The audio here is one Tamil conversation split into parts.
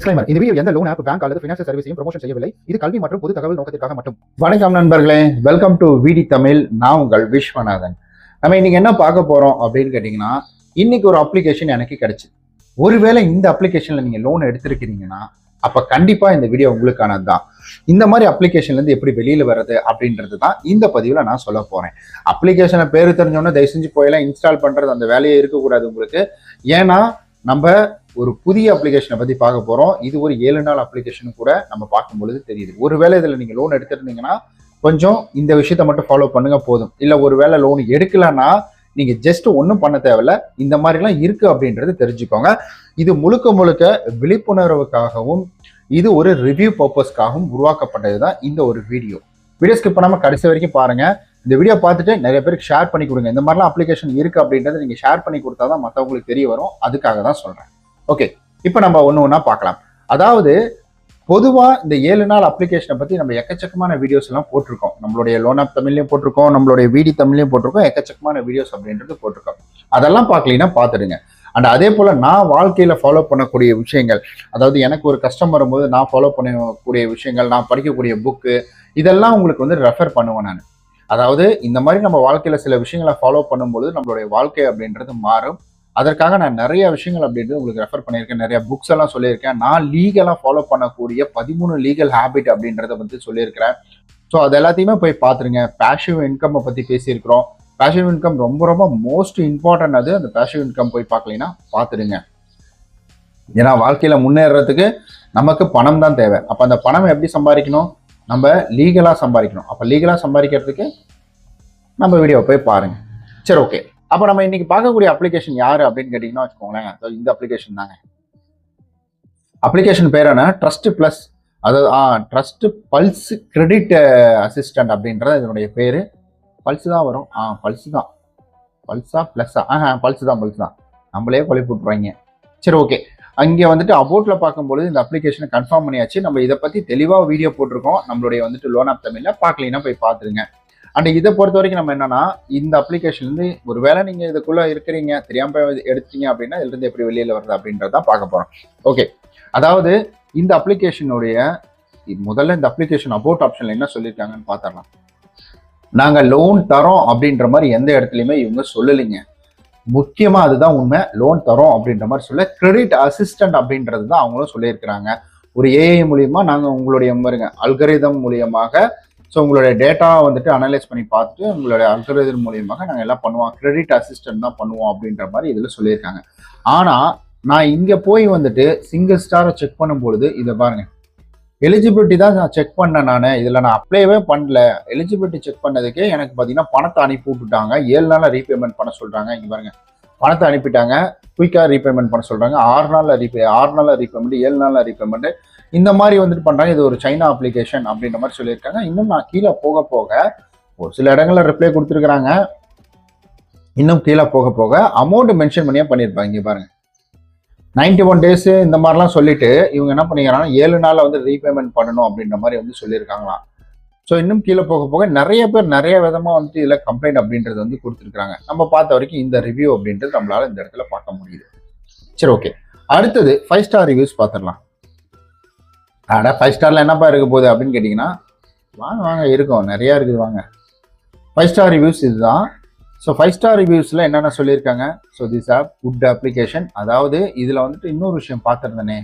டிஸ்க்ளைமர் இந்த வீடியோ எந்த லோன் ஆப் பேங்க் அல்லது ஃபினான்ஷியல் சர்வீஸையும் ப்ரொமோஷன் செய்யவில்லை. இது கல்வி மற்றும் பொது தகவல் நோக்கத்திற்காக மட்டும். வணக்கம் நண்பர்களே வெல்கம் டு விடி தமிழ் நான் உங்கள் விஸ்வநாதன். நம்ம இன்னைக்கு என்ன பார்க்க போறோம் அப்படின்னு கேட்டிங்கன்னா இன்னைக்கு ஒரு அப்ளிகேஷன் எனக்கு கிடைச்சு. ஒருவேளை இந்த அப்ளிகேஷன்ல நீங்க லோன் எடுத்திருக்கிறீங்கன்னா அப்ப கண்டிப்பா இந்த வீடியோ உங்களுக்கானது தான். இந்த மாதிரி அப்ளிகேஷன்ல இருந்து எப்படி வெளியில வர்றது அப்படின்றது தான் இந்த பதிவில் நான் சொல்ல போறேன். அப்ளிகேஷனை பேர் தெரிஞ்சோன்னா தயவு செஞ்சு போயெல்லாம் இன்ஸ்டால் பண்றது அந்த வேலையே இருக்கக்கூடாது உங்களுக்கு. ஏன்னா நம்ம ஒரு புதிய அப்ளிகேஷனை பற்றி பார்க்க போகிறோம் இது ஒரு ஏழு நாள் அப்ளிகேஷன் கூட நம்ம பார்க்கும் பொழுது தெரியுது ஒருவேளை இதில் நீங்கள் லோன் எடுத்துருந்தீங்கன்னா கொஞ்சம் இந்த விஷயத்த மட்டும் ஃபாலோ பண்ணுங்க போதும். இல்லை ஒருவேளை லோன் எடுக்கலன்னா நீங்கள் ஜஸ்ட் ஒன்றும் பண்ண தேவையில்ல. இந்த மாதிரிலாம் இருக்கு அப்படின்றது தெரிஞ்சுக்கோங்க. இது முழுக்க முழுக்க விழிப்புணர்வுக்காகவும் இது ஒரு ரிவ்யூ பர்பஸ்க்காகவும் உருவாக்கப்பட்டது தான் இந்த ஒரு வீடியோ வீடியோ ஸ்கிப் பண்ணாமல் கடைசி வரைக்கும் பாருங்க. இந்த வீடியோ பார்த்துட்டு நிறைய பேருக்கு ஷேர் பண்ணி கொடுங்க. இந்த மாதிரிலாம் அப்ளிகேஷன் இருக்கு அப்படின்றத நீங்க ஷேர் பண்ணி கொடுத்தா தான் மற்றவங்களுக்கு தெரிய வரும். அதுக்காக தான் சொல்றேன். ஓகே இப்போ நம்ம ஒன்று ஒன்றா பார்க்கலாம். அதாவது பொதுவாக இந்த ஏழு நாள் அப்ளிகேஷனை பற்றி நம்ம எக்கச்சக்கமான வீடியோஸ் எல்லாம் போட்டிருக்கோம். நம்மளுடைய லோன் ஆப் தமிழ்லையும் போட்டிருக்கோம் நம்மளுடைய வீடி தமிழ்லையும் போட்டிருக்கோம் எக்கச்சக்கமான வீடியோஸ் அப்படின்றது போட்டிருக்கோம். அதெல்லாம் பார்க்கலீங்கன்னா பார்த்துடுங்க. அண்ட் அதே போல் நான் வாழ்க்கையில் ஃபாலோ பண்ணக்கூடிய விஷயங்கள் அதாவது எனக்கு ஒரு கஷ்டம் வரும்போது நான் ஃபாலோ பண்ணக்கூடிய விஷயங்கள் நான் படிக்கக்கூடிய புக்கு இதெல்லாம் உங்களுக்கு வந்து ரெஃபர் பண்ணுவேன் நான். அதாவது இந்த மாதிரி நம்ம வாழ்க்கையில் சில விஷயங்களை ஃபாலோ பண்ணும்பொழுது நம்மளுடைய வாழ்க்கை அப்படின்றது மாறும். அதற்காக நான் நிறைய விஷயங்கள் அப்படின்றது உங்களுக்கு ரெஃபர் பண்ணியிருக்கேன். நிறைய புக்ஸ் எல்லாம் சொல்லியிருக்கேன். நான் லீகலாக ஃபாலோ பண்ணக்கூடிய பதிமூணு லீகல் ஹேபிட் அப்படின்றத பற்றி சொல்லியிருக்கிறேன். ஸோ அது எல்லாத்தையுமே போய் பார்த்துருங்க. பேஷிவ் இன்கம்மை பற்றி பேசியிருக்கிறோம். பேஷிவ் இன்கம் ரொம்ப ரொம்ப மோஸ்ட் இம்பார்ட்டன்ட் அது. அந்த பேஷிவ் இன்கம் போய் பார்க்கலைன்னா பார்த்துடுங்க. ஏன்னா வாழ்க்கையில் முன்னேறதுக்கு நமக்கு பணம் தான் தேவை. அப்போ அந்த பணம் எப்படி சம்பாதிக்கணும்? நம்ம லீகலாக சம்பாதிக்கணும். அப்போ லீகலாக சம்பாதிக்கிறதுக்கு நம்ம வீடியோ போய் பாருங்கள் சரி ஓகே அப்போ நம்ம இன்னைக்கு பார்க்கக்கூடிய அப்ளிகேஷன் யாரு அப்படின்னு கேட்டிங்கன்னா வச்சுக்கோங்களேன். இந்த அப்ளிகேஷன் தாங்க. அப்ளிகேஷன் பேர் என்ன? ட்ரஸ்ட் ப்ளஸ் அதாவது ஆ ட்ரஸ்ட் பல்ஸ் கிரெடிட் அசிஸ்டன்ட் அப்படின்றது இதனுடைய பேர். பல்ஸ் தான் வரும். ஆ பல்ஸ் தான். பல்ஸா ப்ளஸ்ஸா ஆ? பல்ஸ் தான் பல்ஸ் தான். நம்மளே கொலை போட்டுருவாங்க. சரி ஓகே அங்கே வந்துட்டு அபோட்டில் பார்க்கும்பொழுது இந்த அப்ளிகேஷனை கன்ஃபார்ம் பண்ணியாச்சு. நம்ம இதை பற்றி தெளிவாக வீடியோ போட்டிருக்கோம். நம்மளுடைய வந்துட்டு லோன் ஆப் தமிழில் பார்க்கலீங்கன்னா போய் பார்த்துருங்க. அண்ட் இதை பொறுத்த வரைக்கும் நம்ம என்னன்னா இந்த அப்ளிகேஷன்லேருந்து ஒருவேளை நீங்கள் இதுக்குள்ளே இருக்கிறீங்க தெரியாம போய் எடுத்தீங்க அப்படின்னா இதுலேருந்து எப்படி வெளியில் வருது அப்படின்றத பார்க்க போகிறோம் ஓகே அதாவது இந்த அப்ளிகேஷனுடைய முதல்ல இந்த அப்ளிகேஷன் அபோட் ஆப்ஷனில் என்ன சொல்லியிருக்காங்கன்னு பார்த்தரலாம் நாங்கள் லோன் தரோம் அப்படின்ற மாதிரி எந்த இடத்துலையுமே இவங்க சொல்லலைங்க. முக்கியமாக அதுதான் உண்மை. லோன் தரோம் அப்படின்ற மாதிரி சொல்ல கிரெடிட் அசிஸ்டன்ட் அப்படின்றது தான் அவங்களும் சொல்லியிருக்கிறாங்க. ஒரு ஏஐ மூலியமா நாங்கள் உங்களுடைய பாருங்க அல்கரிதம் மூலியமாக ஸோ உங்களுடைய டேட்டா வந்துட்டு அனலைஸ் பண்ணி பார்த்துட்டு உங்களுடைய அல்கரிதம் மூலியமாக நாங்கள் எல்லாம் பண்ணுவோம். கிரெடிட் அசிஸ்டன்ட் தான் பண்ணுவோம் அப்படின்ற மாதிரி இதில் சொல்லியிருக்காங்க. ஆனால் நான் இங்கே போய் வந்துட்டு சிங்கிள் ஸ்டாரை செக் பண்ணும்பொழுது இதை பாருங்க. எலிஜிபிலிட்டி தான் நான் செக் பண்ணேன் நான். இதில் நான் அப்ளைவே பண்ணல. எலிஜிபிலிட்டி செக் பண்ணதுக்கே எனக்கு பார்த்தீங்கன்னா பணத்தை அனுப்பி விட்டுட்டாங்க. ஏழு நாளில் ரீபேமெண்ட் பண்ண சொல்கிறாங்க இங்கே பாருங்க. பணத்தை அனுப்பிட்டாங்க. குயிக்காக ரீபேமெண்ட் பண்ண சொல்கிறாங்க ஆறு நாளில் ரீபே ஆறு நாளில் ரீபேமெண்ட் ஏழு நாளில் ரீபேமெண்ட் இந்த மாதிரி வந்துட்டு பண்ணுறாங்க இது ஒரு சைனா அப்ளிகேஷன் அப்படின்ற மாதிரி சொல்லியிருக்காங்க. இன்னும் நான் கீழே போக போக ஒரு சில இடங்களில் ரிப்ளை கொடுத்துருக்குறாங்க. இன்னும் கீழே போக போக அமௌண்ட் மென்ஷன் பண்ணியே பண்ணியிருப்பாங்க. இங்கே பாருங்க. நைன்டி ஒன் டேஸ் இந்த மாதிரிலாம் சொல்லிட்டு இவங்க என்ன பண்ணிக்கிறாங்கன்னா ஏழு நாளில் வந்து ரீபேமெண்ட் பண்ணணும் அப்படின்ற மாதிரி வந்து சொல்லியிருக்காங்களாம். ஸோ இன்னும் கீழே போக போக நிறைய பேர் நிறைய விதமாக வந்துட்டு இதில் கம்ப்ளைண்ட் அப்படின்றது வந்து கொடுத்துருக்காங்க நம்ம பார்த்த வரைக்கும் இந்த ரிவ்யூ அப்படின்றது நம்மளால இந்த இடத்துல பார்க்க முடியுது. சரி ஓகே அடுத்தது ஃபைவ் ஸ்டார் ரிவ்யூஸ் பார்த்துடலாம். அட ஃபைவ் ஸ்டாரில் என்னப்பா இருக்க போகுது அப்படின்னு கேட்டிங்கன்னா வாங்க வாங்க இருக்கும். நிறையா இருக்குது வாங்க. ஃபைவ் ஸ்டார் ரிவ்யூஸ் இதுதான். ஸோ ஃபைவ் ஸ்டார் ரிவ்யூஸில் என்னென்ன சொல்லியிருக்காங்க? So this app good application அதாவது இதில் வந்துட்டு இன்னொரு விஷயம் பார்த்துருந்தேனே.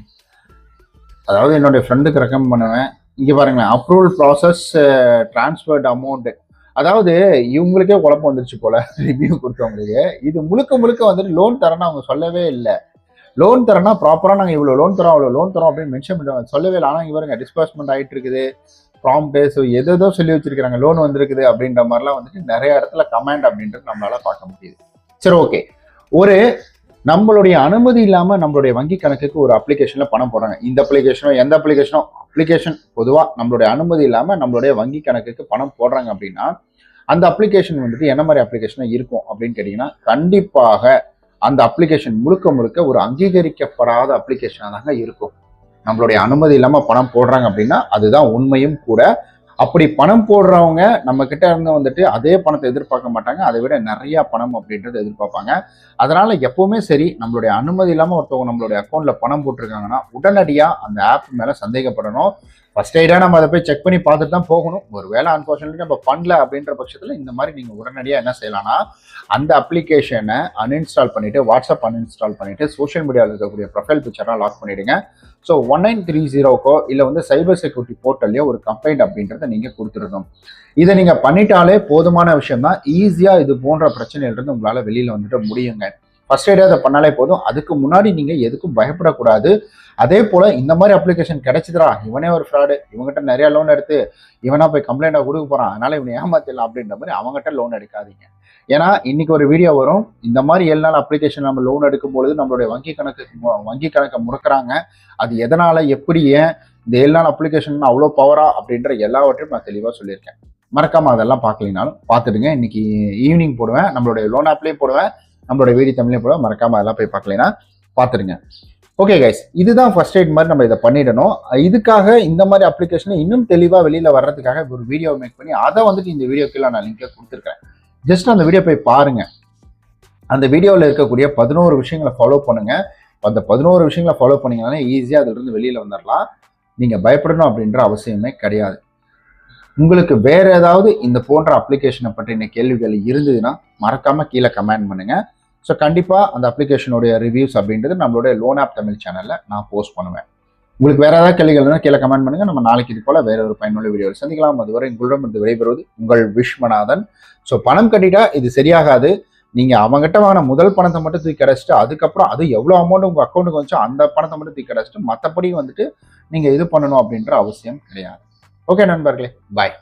அதாவது என்னுடைய ஃப்ரெண்டுக்கு ரெக்கமெண்ட் பண்ணுவேன். இங்கே பாருங்களேன் அப்ரூவல் ப்ராசஸ் டிரான்ஸ்ஃபர்ட் அமௌண்ட்டு அதாவது இவங்களுக்கே குழப்பம் வந்துருச்சு போல் ரிவ்யூ கொடுத்தவங்களுக்கு. இது முழுக்க முழுக்க வந்துட்டு லோன் தரேன்னு அவங்க சொல்லவே இல்லை. லோன் தரேன்னா ப்ராப்பராக நாங்கள் இவ்வளோ லோன் தரோம் அவ்வளோ லோன் தரோம் அப்படின்னு மென்ஷன் பண்ணுவாங்க சொல்லவே இல்லை. ஆனால் இங்கே பாருங்க டிஸ்பர்ஸ்மெண்ட் ஆகிட்டு இருக்குது ப்ராம்ப்டு ஸோ எதோ சொல்லி வச்சிருக்கிறாங்க. லோன் வந்திருக்குது அப்படின்ற மாதிரிலாம் வந்துட்டு நிறைய இடத்துல கமெண்ட் அப்படின்றது நம்மளால பார்க்க முடியுது. சரி ஓகே ஒரு நம்மளுடைய அனுமதி இல்லாமல் நம்மளுடைய வங்கி கணக்குக்கு ஒரு அப்ளிகேஷனில் பணம் போடுறாங்க. இந்த அப்ளிகேஷனோ எந்த அப்ளிகேஷனோ அப்ளிகேஷன் பொதுவாக நம்மளுடைய அனுமதி இல்லாமல் நம்மளுடைய வங்கி கணக்குக்கு பணம் போடுறாங்க அப்படின்னா அந்த அப்ளிகேஷன் வந்துட்டு என்ன மாதிரி அப்ளிகேஷனாக இருக்கும் அப்படின்னு கேட்டிங்கன்னா கண்டிப்பாக அந்த அப்ளிகேஷன் முழுக்க முழுக்க ஒரு அங்கீகரிக்கப்படாத அப்ளிகேஷனாக தாங்க இருக்கும். நம்மளுடைய அனுமதி இல்லாமல் பணம் போடுறாங்க அப்படின்னா அதுதான் உண்மையும் கூட. அப்படி பணம் போடுறவங்க நம்ம கிட்ட இருந்து வந்துட்டு அதே பணத்தை எதிர்பார்க்க மாட்டாங்க. அதை விட நிறைய பணம் அப்படின்றத எதிர்பார்ப்பாங்க. அதனால எப்பவுமே சரி நம்மளுடைய அனுமதி இல்லாமல் ஒருத்தவங்க நம்மளுடைய அக்கௌண்ட்ல பணம் போட்டிருக்காங்கன்னா உடனடியாக அந்த ஆப் மேல சந்தேகப்படணும். ஃபர்ஸ்ட் எய்டாக நம்ம அதை போய் செக் பண்ணி பார்த்துட்டு தான் போகணும். ஒரு ஒருவேளை அன்ஃபார்ச்சுனேட்லி நம்ம பண்ணல அப்படின்ற பட்சத்தில் இந்த மாதிரி நீங்கள் உடனடியாக என்ன செய்யலாம்னா அந்த அப்ளிகேஷனை அன்இன்ஸ்டால் பண்ணிவிட்டு வாட்ஸ்அப் அன்இன்ஸ்டால் பண்ணிவிட்டு சோஷியல் மீடியாவில் இருக்கக்கூடிய ப்ரொஃபைல் பிக்சர்லாம் லாக் பண்ணிடுங்க. ஸோ ஒன் நைன் த்ரீ ஜீரோக்கோ இல்லை வந்து சைபர் செக்யூரிட்டி போர்ட்டல்லையோ ஒரு கம்ப்ளைண்ட் அப்படின்றத நீங்கள் கொடுத்துருக்கணும் இதை நீங்கள் பண்ணிட்டாலே போதுமான விஷயம் தான் ஈஸியாக இது போன்ற பிரச்சனையிலிருந்து உங்களால் வெளியில் வந்துட்டு முடியுங்க. ஃபர்ஸ்ட் எய்டே அதை பண்ணாலே போதும். அதுக்கு முன்னாடி நீங்கள் எதுக்கும் பயப்படக்கூடாது. அதே போல் இந்த மாதிரி அப்ளிகேஷன் கிடைச்சிதுரா இவனே ஒரு ஃப்ராடு இவங்ககிட்ட நிறையா லோன் எடுத்து இவனா போய் கம்ப்ளைண்டாக கொடுக்க போகிறான் அதனால் இவனை ஏமாத்திடலாம் அப்படின்ற மாதிரி அவங்ககிட்ட லோன் எடுக்காதீங்க. ஏன்னா இன்னைக்கு ஒரு வீடியோ வரும். இந்த மாதிரி ஏழு நாள் அப்ளிகேஷன் நம்ம லோன் எடுக்கும் பொழுது நம்மளுடைய வங்கி கணக்கு மு- வங்கி கணக்கை முடக்குறாங்க. அது எதனால் எப்படி ஏன் இந்த ஏழு நாள் அப்ளிகேஷன் அவ்வளோ பவரா அப்படின்ற எல்லாவற்றையும் நான் தெளிவாக சொல்லியிருக்கேன். மறக்காமல் அதெல்லாம் பார்க்கலினாலும் பார்த்துடுங்க. இன்னைக்கு ஈவினிங் போடுவேன். நம்மளுடைய லோன் ஆப்லேயும் போடுவேன். நம்மளோட வீடியோ தமிழ்லையும் போல மறக்காம அதெல்லாம் போய் பார்க்கலைன்னா பார்த்துருங்க ஓகே கைஸ் இதுதான் ஃபர்ஸ்ட் எய்ட் மாதிரி நம்ம இதை பண்ணிடணும். இதுக்காக இந்த மாதிரி அப்ளிகேஷனை இன்னும் தெளிவாக வெளியில் வர்றதுக்காக ஒரு வீடியோ மேக் பண்ணி அதை வந்துட்டு இந்த வீடியோக்குள்ள நான் லிங்கை கொடுத்துருக்கேன் ஜஸ்ட் அந்த வீடியோ போய் பாருங்கள் அந்த வீடியோவில் இருக்கக்கூடிய பதினோரு விஷயங்களை ஃபாலோ பண்ணுங்கள் அந்த பதினோரு விஷயங்களை ஃபாலோ பண்ணீங்கனாலே ஈஸியாக அதிலிருந்து வெளியில் வந்துடலாம் நீங்கள் பயப்படணும் அப்படின்ற அவசியமே கிடையாது. உங்களுக்கு வேறு ஏதாவது இந்த போன்ற அப்ளிகேஷனை பற்றின கேள்விகள் இருந்ததுன்னா மறக்காமல் கீழே கமெண்ட் பண்ணுங்கள் ஸோ கண்டிப்பாக அந்த அப்ளிகேஷனுடைய ரிவ்யூஸ் அப்படின்றது நம்மளுடைய லோன் ஆப் தமிழ் சேனலில் நான் போஸ்ட் பண்ணுவேன். உங்களுக்கு வேறு ஏதாவது கேள்விகள் கீழே கமெண்ட் பண்ணுங்கள் நம்ம நாளைக்கு இது போல் வேற ஒரு பயனுள்ள வீடியோவில் சந்திக்கலாம். அதுவரை உங்களிடம் இருந்து விடைபெறுவது உங்கள் விஷ்மநாதன் ஸோ பணம் கட்டிட்டா இது சரியாகாது. நீங்கள் அவங்ககிட்ட வாங்கின முதல் பணத்தை மட்டும் தூக்கி கிடச்சிட்டு அதுக்கப்புறம் அது எவ்வளோ அமௌண்ட் உங்கள் அக்கௌண்ட்டுக்கு வந்துச்சோ அந்த பணத்தை மட்டும் தூக்கி கிடச்சிட்டு மற்றபடி வந்துட்டு நீங்கள் இது பண்ணணும் அப்படின்ற அவசியம் கிடையாது. ஓகே நண்பர்களே. பாய்